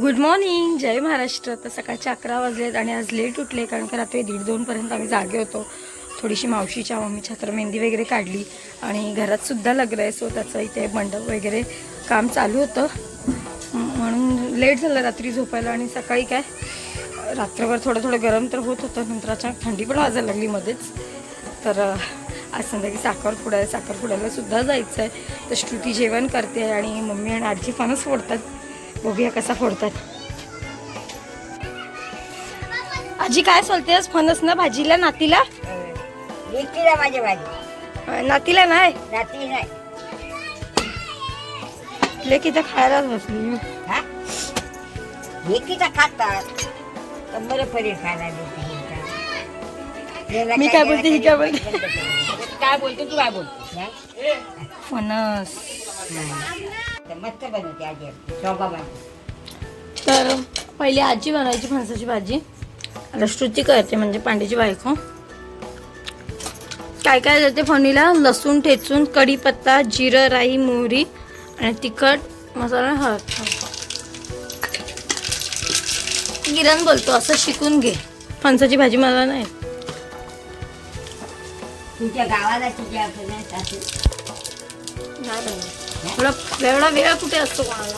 Good morning जय महाराष्ट्र. तर सकाळचे अकरा वाजलेत आणि आज लेट उठले कारण का रात्री दीड दोनपर्यंत आम्ही जागे होतो. थोडीशी मावशीच्या मम्मीच्या तर मेहंदी वगैरे काढली आणि घरातसुद्धा लग्न आहे सो त्याचं इथे मंडप वगैरे काम चालू होतं. म्हणून लेट झालं रात्री झोपायला आणि सकाळी काय रात्रभर थोडं थोडं गरम तर होत होतं नंतर अचानक थंडी पण वाजायला लागली मध्येच. तर आज संध्याकाळी साखरपुडा आहे साखरपुड्याला सुद्धा जायचं आहे तर श्रुती जेवण करते आहे आणि मम्मी आणि आजी फणस फोडतात बघूया कसा फोडतात. आजी काय सोलतेस? फणस ना भाजीला नातीला? विकीला माझी भाजी. नातीला नाही? रात्री नाही. ले किती खायलाच बसली. हा? विकीचा खातात. तर बरं पडेल खायला देते मी काय बोलते, ही काय बोलते? काय बोलते तू काय बोलते? हा? फणस. तर मस्त बनवते आजी. शोभा तर पहिली आजी बनवायची फणसाची भाजी. आता श्रुती करते म्हणजे पांड्याची बायको. काय काय जाते फणीला लसूण ठेचून कढीपत्ता जिरं राई मोहरी आणि तिखट मसाला हळद. किरण बोलतो असं शिकून घे. फणसाची भाजी मला नाही. तुमच्या गावाला तुझ्या नाही बनवत. एवढा एवढा वेळ कुठे असतो कोणाला?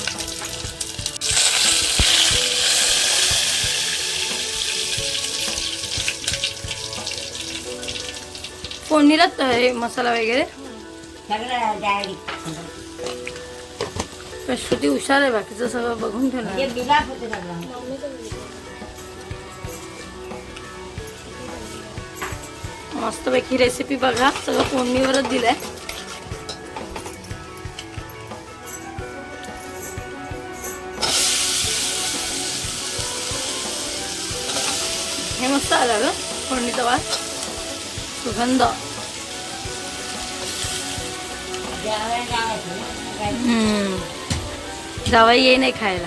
फोडणीलाच हे मसाला वगैरे? सगळं श्रुती हुशार आहे बाकीचं सगळं बघून ठेवणार मस्तपैकी रेसिपी बघा सगळं फोडणीवरच दिलंय. मस्त आला ना फोडणीचा वास सुगंध हम्म. जावई ये नाही खायला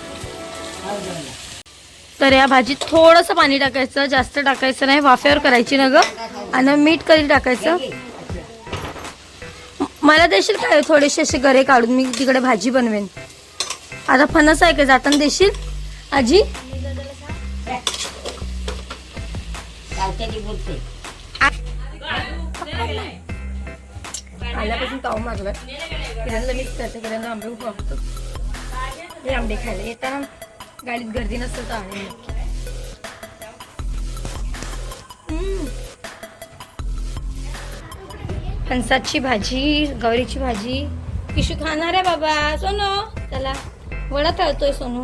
तर या भाजीत थोडंसं पाणी टाकायचं जास्त टाकायचं नाही वाफ्यावर करायची ना ग आणि मीठ कधी टाकायचं मला देशील काय थोडेसे असे गरे काढून मी तिकडे भाजी बनवेन आता फणस आहे का जाताना देशील आजी बोलते आल्यापासून ताव मागला किरणला मिक्स करते किरणला आंबे खूप आवडतात हे आंबे खायला. येता गाडीत गर्दी नसतं तर आणि फणसाची भाजी गौरीची भाजी. किशू खाणार आहे बाबा सोनू. चला वडा तळतोय सोनू.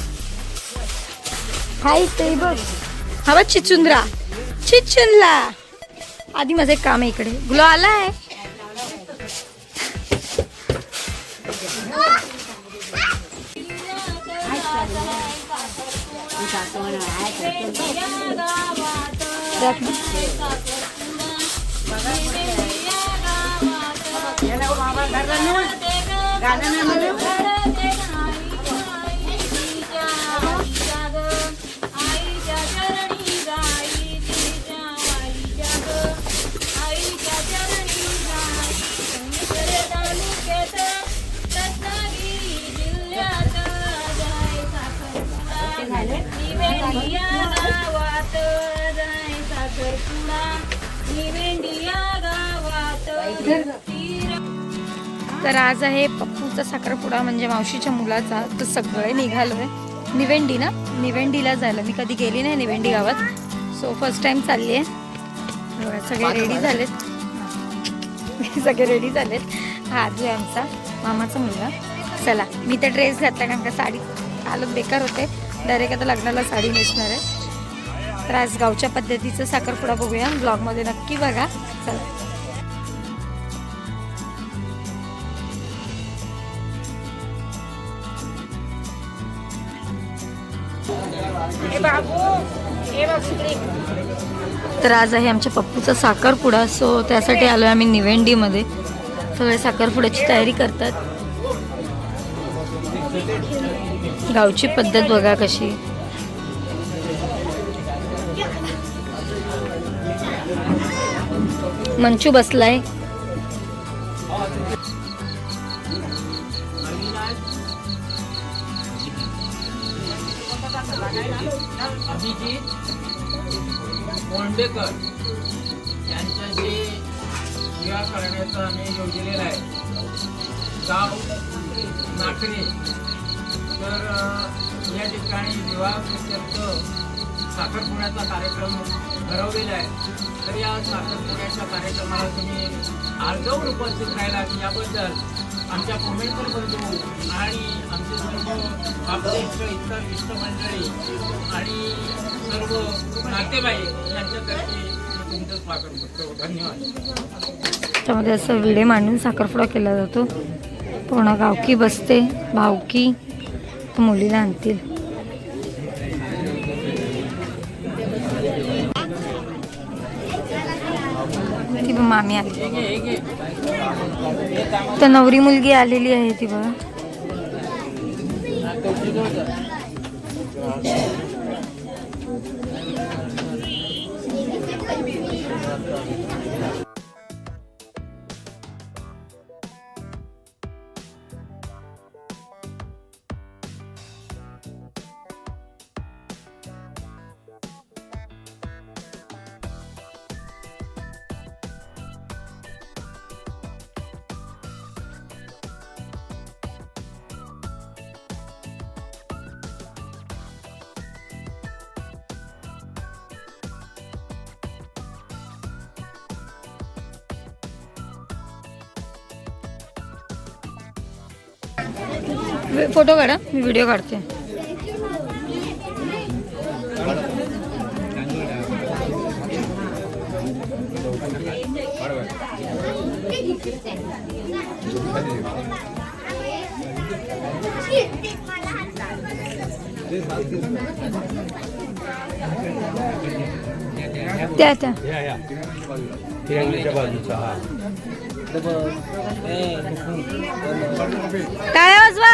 हाय ते बघ हा बघ चिचुंद्रा चिचुनला आधी माझं एक काम आहे इकडे. गुलो आलाय. तर आज आहे पप्पूचा साखरपुडा म्हणजे मावशीच्या मुलाचा. तर सगळे निघालोय. निवेंडी ना? निवेंडीला जायला. मी कधी गेली नाही निवेंडी गावात. सो फर्स्ट टाइम चालली आहे. सगळे रेडी झालेत. सगळे रेडी झालेत. हा आजू आहे आमचा मामाचा मुलगा. चला मी तर ड्रेस घातला कारण का साडी हालत बेकार होते. डायरेक्ट आता लग्नाला साडी नेसणार आहे. तर आज गावच्या पद्धतीचं साखरपुडा बघूया. ब्लॉगमध्ये नक्की बघा. चला. तर आज आहे आमच्या पप्पूचा साखरपुडा सो त्यासाठी आलो आहे आम्ही निवेंडीमध्ये. सगळे साखरपुड्याची तयारी करतात. गावची पद्धत बघा कशी. मंचू बसलाय. अभिजित कोंडेकर यांच्याशी विवाह करण्याचा आम्ही योजलेला आहे. गाव नाकरे. तर या ठिकाणी विवाह प्रत्यर्थ साखरपुड्याचा कार्यक्रम ठरवलेला आहे. तर या साखरपुड्याच्या कार्यक्रमाला तुम्ही आर्जवून उपस्थित राहिला याबद्दल आमच्या कोमेंटर बंधू आणि आमचे सर्व आपले इतर इष्टमंडळी आणि सर्व नातेवाईक यांच्यातर्फे तुमचं स्वागत करतो. धन्यवाद. त्यामध्ये असं विडे मांडून साखरपुडा केला जातो. पूर्ण गावकी बसते भावकी तर मुलीला आणतील. मामी आली तर नवरी मुलगी आलेली आहे ती बघा. फोटो काढा मी व्हिडिओ काढते त्या त्या. बाजूचा काय वाजवा